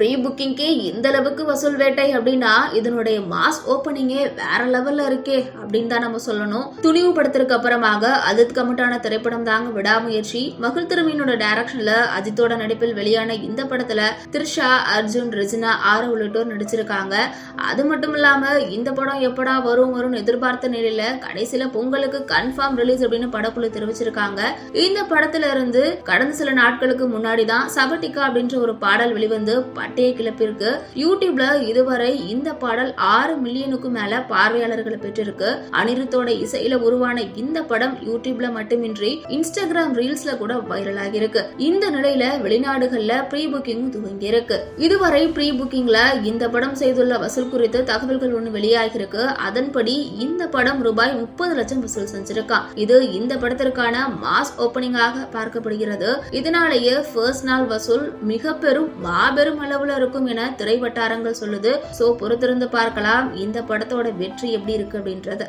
Pre புக்கிங்கே இந்த அளவுக்கு வசூல் வேட்டை அப்படின்னா இதனுடைய மாஸ் ஓப்பனிங்கே வேற லெவல்ல இருக்கே அப்படின்னு தான் நம்ம சொல்லணும். துணிவு படத்திற்கு அப்புறமாக அஜித் கமிட்டான திரைப்படம் தாங்க விடாமுயற்சி. மகிழ் திரும்பினோட டைரக்ஷன்ல அஜித்தோட நடிப்பில் வெளியான இந்த படத்துல த்ரிஷா அர்ஜுன் ரெஜினா ஆறு உள்ளிட்டோர் நடிச்சிருக்காங்க. அது மட்டும் இல்லாம இந்த படம் எப்படா வரும் வரும்னு எதிர்பார்த்த நிலையில கடைசியில பொங்கலுக்கு கன்ஃபார்ம் ரிலீஸ் அப்படின்னு படக்குழு தெரிவிச்சிருக்காங்க. இந்த படத்துல இருந்து கடந்த சில நாட்களுக்கு முன்னாடி தான் சபட்டிகா அப்படின்ற ஒரு பாடல் வெளிவந்து பட்டைய கிளப்பிருக்கு யூடியூப்ல இதுவரை இந்த பாடல் ஆறு மில்லியனுக்கும் மேல பார்வையாளர்களை பெற்றிருக்கு. அனிருத்தோட இசையில உருவான இந்த படம் யூடியூப்ல மட்டுமின்றி இன்ஸ்டாகிராம் ரீல்ஸ்ல கூட வைரல் ஆகியிருக்கு இந்த நிலையில வெளிநாடுகள்ல ப்ரீ புக்கிங் துவங்கி இருக்கு இதுவரை ப்ரீ புக்கிங்ல இந்த படம் செய்துள்ள வசூல் குறித்து தகவல்கள் ஒன்று வெளியாகிருக்கு அதன்படி இந்த படம் ரூபாய் முப்பது லட்சம் வசூல் செஞ்சிருக்கான். இது இந்த படத்திற்கான மாஸ் ஓப்பனிங்காக பார்க்கப்படுகிறது. இதனாலேயே ஃபர்ஸ்ட் நாள் வசூல் மிக பெரும் மாபெரும் அளவுல இருக்கும் என திரை வட்டாரங்கள் சொல்லுது. சோ பொறுத்திருந்து பார்க்கலாம். இந்த படத்தோட வெற்றி எப்படி இருக்கு அப்படின்றது.